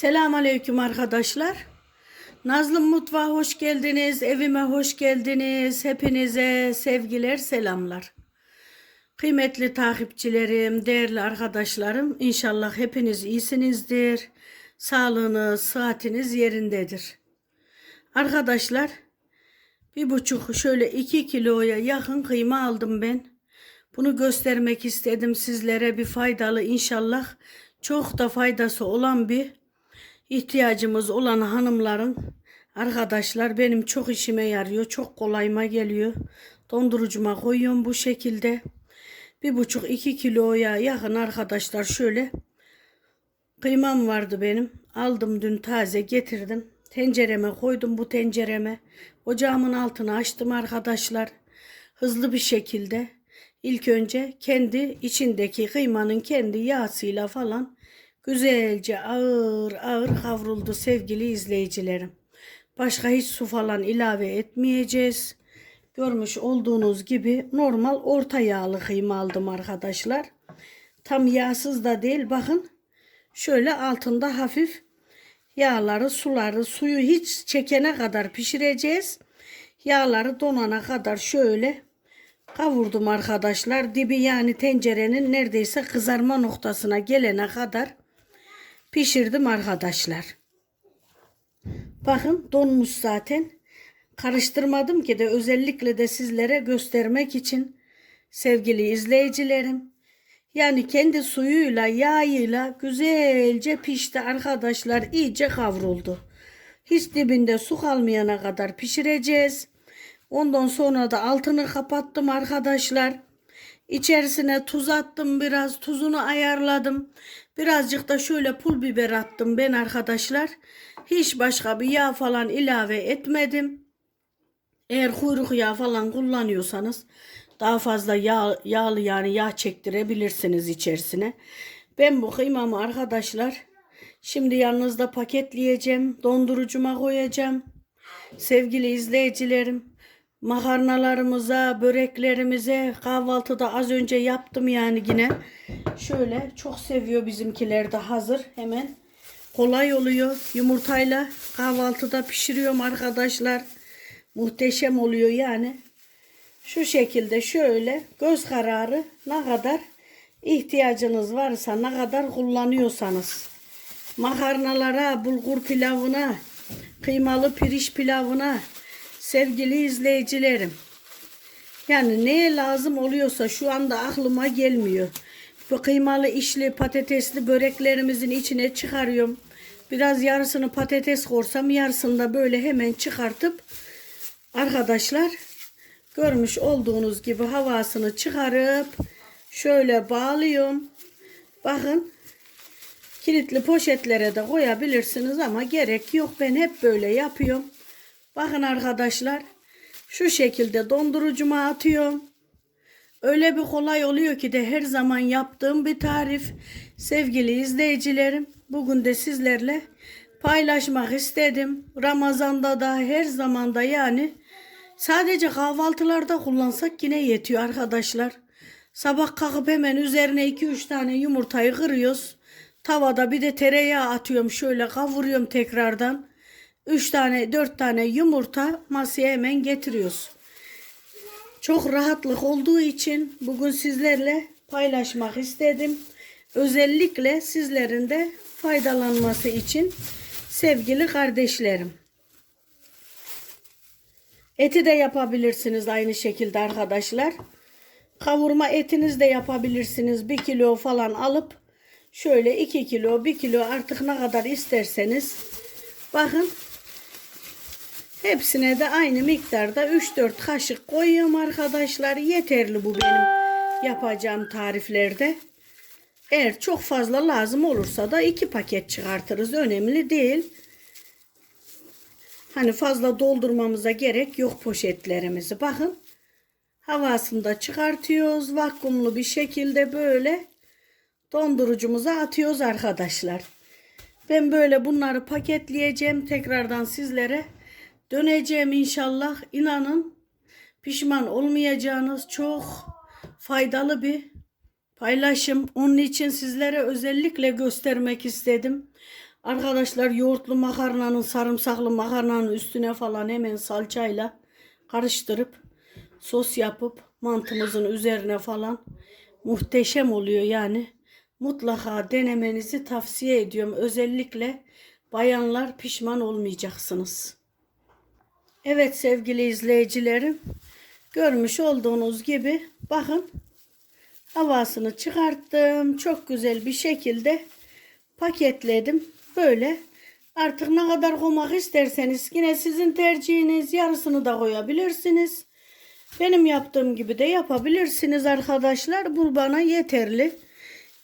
Selamünaleyküm arkadaşlar. Nazlı Mutfağa hoş geldiniz. Evime hoş geldiniz. Hepinize sevgiler, selamlar. Kıymetli takipçilerim, değerli arkadaşlarım, inşallah hepiniz iyisinizdir. Sağlığınız, sıhhatiniz yerindedir. Arkadaşlar, bir buçuk şöyle iki kiloya yakın kıyma aldım ben. Bunu göstermek istedim sizlere bir faydalı inşallah çok da faydası olan bir ihtiyacımız olan hanımların arkadaşlar benim çok işime yarıyor. Çok kolayıma geliyor. Dondurucuma koyuyorum bu şekilde. Bir buçuk iki kiloya yakın arkadaşlar şöyle kıymam vardı benim. Aldım dün taze getirdim. Tencereme koydum bu tencereme. Ocağımın altını açtım arkadaşlar. Hızlı bir şekilde ilk önce kendi içindeki kıymanın kendi yağsıyla falan güzelce ağır ağır kavruldu sevgili izleyicilerim. Başka hiç su falan ilave etmeyeceğiz. Görmüş olduğunuz gibi normal orta yağlı kıyma aldım arkadaşlar. Tam yağsız da değil bakın. Şöyle altında hafif yağları, suları, suyu hiç çekene kadar pişireceğiz. Yağları donana kadar şöyle kavurdum arkadaşlar. Dibi yani tencerenin neredeyse kızarma noktasına gelene kadar pişirdim arkadaşlar. Bakın donmuş zaten. Karıştırmadım ki de özellikle de sizlere göstermek için sevgili izleyicilerim. Yani kendi suyuyla yağıyla güzelce pişti arkadaşlar. iyice kavruldu. Hiç dibinde su kalmayana kadar pişireceğiz. Ondan sonra da altını kapattım arkadaşlar. İçerisine tuz attım biraz. Tuzunu ayarladım. Birazcık da şöyle pul biber attım ben arkadaşlar. Hiç başka bir yağ falan ilave etmedim. Eğer kuyruk yağı falan kullanıyorsanız daha fazla yağ, yağlı yani yağ çektirebilirsiniz içerisine. Ben bu kıymamı arkadaşlar şimdi yanınızda paketleyeceğim. Dondurucuma koyacağım. Sevgili izleyicilerim makarnalarımıza, böreklerimize kahvaltıda az önce yaptım yani yine. Şöyle çok seviyor bizimkiler de hazır hemen. Kolay oluyor. Yumurtayla kahvaltıda pişiriyorum arkadaşlar. Muhteşem oluyor yani. Şu şekilde şöyle göz kararı ne kadar ihtiyacınız varsa ne kadar kullanıyorsanız makarnalara, bulgur pilavına, kıymalı pirinç pilavına sevgili izleyicilerim. Yani neye lazım oluyorsa şu anda aklıma gelmiyor. Bu kıymalı işli patatesli böreklerimizin içine çıkarıyorum. Biraz yarısını patates korsam yarısını da böyle hemen çıkartıp arkadaşlar görmüş olduğunuz gibi havasını çıkarıp şöyle bağlıyorum. Bakın kilitli poşetlere de koyabilirsiniz ama gerek yok. Ben hep böyle yapıyorum. Bakın arkadaşlar şu şekilde dondurucuma atıyorum. Öyle bir kolay oluyor ki de her zaman yaptığım bir tarif. Sevgili izleyicilerim bugün de sizlerle paylaşmak istedim. Ramazanda da her zamanda yani sadece kahvaltılarda kullansak yine yetiyor arkadaşlar. Sabah kalkıp hemen üzerine 2-3 tane yumurtayı kırıyoruz. Tavada bir de tereyağı atıyorum şöyle kavuruyorum tekrardan. 3 tane 4 tane yumurta masaya hemen getiriyoruz. Çok rahatlık olduğu için bugün sizlerle paylaşmak istedim. Özellikle sizlerin de faydalanması için sevgili kardeşlerim. Eti de yapabilirsiniz aynı şekilde arkadaşlar. Kavurma etiniz de yapabilirsiniz. 1 kilo falan alıp şöyle 2 kilo 1 kilo artık ne kadar isterseniz bakın Hepsine de aynı miktarda 3-4 kaşık koyuyorum arkadaşlar. Yeterli bu benim yapacağım tariflerde. Eğer çok fazla lazım olursa da 2 paket çıkartırız. Önemli değil. Hani fazla doldurmamıza gerek yok poşetlerimizi. Bakın havasını da çıkartıyoruz. Vakumlu bir şekilde böyle dondurucumuza atıyoruz arkadaşlar. Ben böyle bunları paketleyeceğim. Tekrardan sizlere Döneceğim inşallah. İnanın pişman olmayacağınız çok faydalı bir paylaşım. Onun için sizlere özellikle göstermek istedim. Arkadaşlar yoğurtlu makarnanın sarımsaklı makarnanın üstüne falan hemen salçayla karıştırıp sos yapıp mantımızın üzerine falan muhteşem oluyor yani. Mutlaka denemenizi tavsiye ediyorum. Özellikle bayanlar pişman olmayacaksınız. Evet sevgili izleyicilerim. Görmüş olduğunuz gibi bakın havasını çıkarttım. Çok güzel bir şekilde paketledim. Böyle artık ne kadar koymak isterseniz yine sizin tercihiniz yarısını da koyabilirsiniz. Benim yaptığım gibi de yapabilirsiniz arkadaşlar. Bu bana yeterli.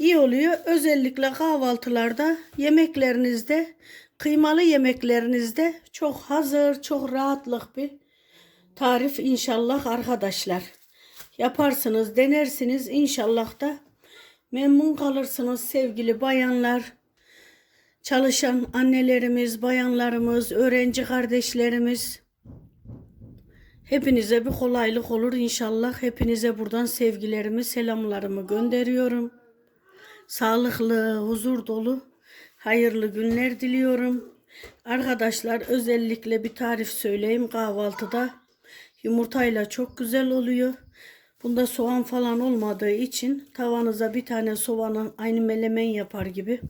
İyi oluyor. Özellikle kahvaltılarda, yemeklerinizde, kıymalı yemeklerinizde çok hazır, çok rahatlık bir tarif inşallah arkadaşlar. Yaparsınız, denersiniz inşallah da memnun kalırsınız sevgili bayanlar. Çalışan annelerimiz, bayanlarımız, öğrenci kardeşlerimiz. Hepinize bir kolaylık olur inşallah. Hepinize buradan sevgilerimi, selamlarımı gönderiyorum. Sağlıklı, huzur dolu, hayırlı günler diliyorum. Arkadaşlar özellikle bir tarif söyleyeyim kahvaltıda. Yumurtayla çok güzel oluyor. Bunda soğan falan olmadığı için tavanıza bir tane soğanı aynı melemen yapar gibi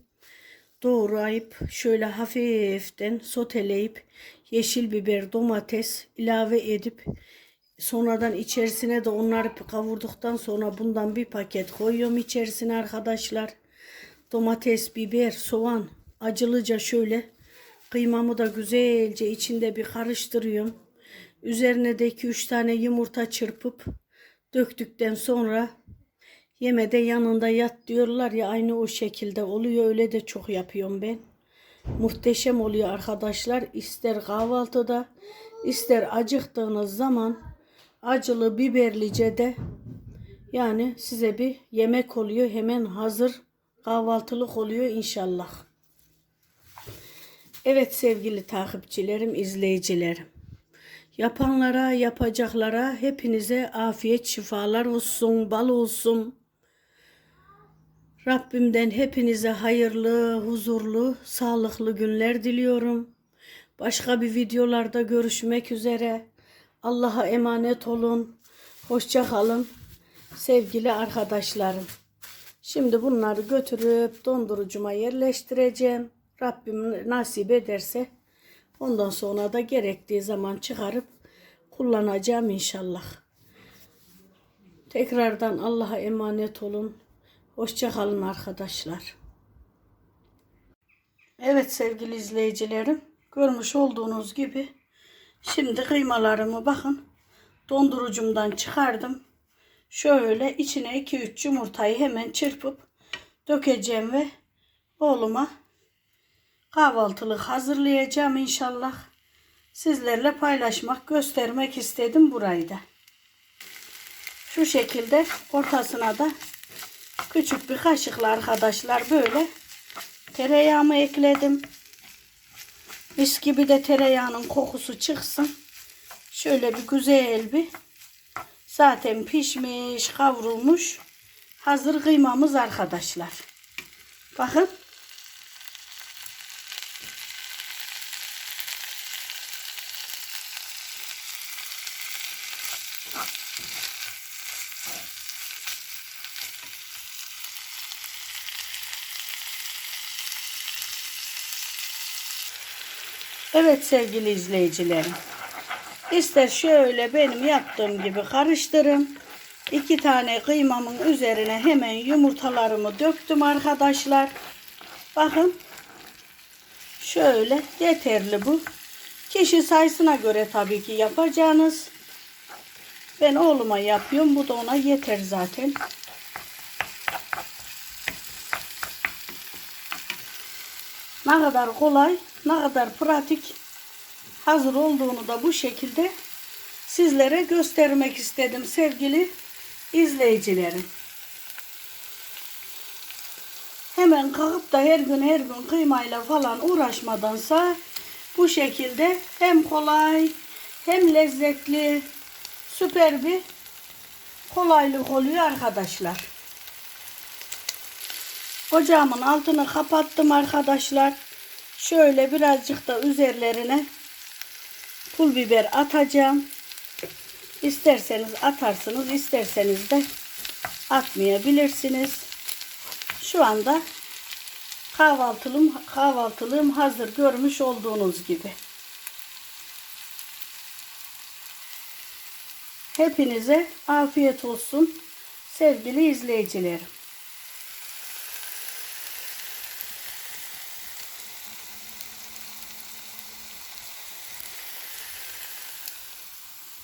doğrayıp şöyle hafiften soteleyip yeşil biber, domates ilave edip sonradan içerisine de onları kavurduktan sonra bundan bir paket koyuyorum içerisine arkadaşlar. Domates, biber, soğan acılıca şöyle kıymamı da güzelce içinde bir karıştırıyorum. Üzerine de 2-3 tane yumurta çırpıp döktükten sonra Yemede yanında yat diyorlar ya aynı o şekilde oluyor. Öyle de çok yapıyorum ben. Muhteşem oluyor arkadaşlar. İster kahvaltıda ister acıktığınız zaman acılı biberlice de yani size bir yemek oluyor. Hemen hazır kahvaltılık oluyor inşallah. Evet sevgili takipçilerim, izleyicilerim. Yapanlara, yapacaklara hepinize afiyet, şifalar olsun, bal olsun. Rabbimden hepinize hayırlı, huzurlu, sağlıklı günler diliyorum. Başka bir videolarda görüşmek üzere. Allah'a emanet olun. Hoşça kalın. Sevgili arkadaşlarım. Şimdi bunları götürüp dondurucuma yerleştireceğim. Rabbim nasip ederse ondan sonra da gerektiği zaman çıkarıp kullanacağım inşallah. Tekrardan Allah'a emanet olun. Hoşça kalın arkadaşlar. Evet sevgili izleyicilerim. Görmüş olduğunuz gibi şimdi kıymalarımı bakın dondurucumdan çıkardım. Şöyle içine 2-3 yumurtayı hemen çırpıp dökeceğim ve oğluma kahvaltılık hazırlayacağım inşallah. Sizlerle paylaşmak, göstermek istedim burayı da. Şu şekilde ortasına da Küçük bir kaşıkla arkadaşlar böyle tereyağımı ekledim. Mis gibi de tereyağının kokusu çıksın. Şöyle bir güzel bir zaten pişmiş, kavrulmuş hazır kıymamız arkadaşlar. Bakın. Evet sevgili izleyicilerim. İster şöyle benim yaptığım gibi karıştırın. İki tane kıymamın üzerine hemen yumurtalarımı döktüm arkadaşlar. Bakın. Şöyle yeterli bu. Kişi sayısına göre tabii ki yapacağınız. Ben oğluma yapıyorum. Bu da ona yeter zaten. Ne kadar kolay ne kadar pratik hazır olduğunu da bu şekilde sizlere göstermek istedim sevgili izleyicilerim. Hemen kalkıp da her gün her gün kıymayla falan uğraşmadansa bu şekilde hem kolay hem lezzetli süper bir kolaylık oluyor arkadaşlar. Ocağımın altını kapattım arkadaşlar. Şöyle birazcık da üzerlerine pul biber atacağım. İsterseniz atarsınız, isterseniz de atmayabilirsiniz. Şu anda kahvaltılığım, kahvaltılığım hazır görmüş olduğunuz gibi. Hepinize afiyet olsun sevgili izleyicilerim.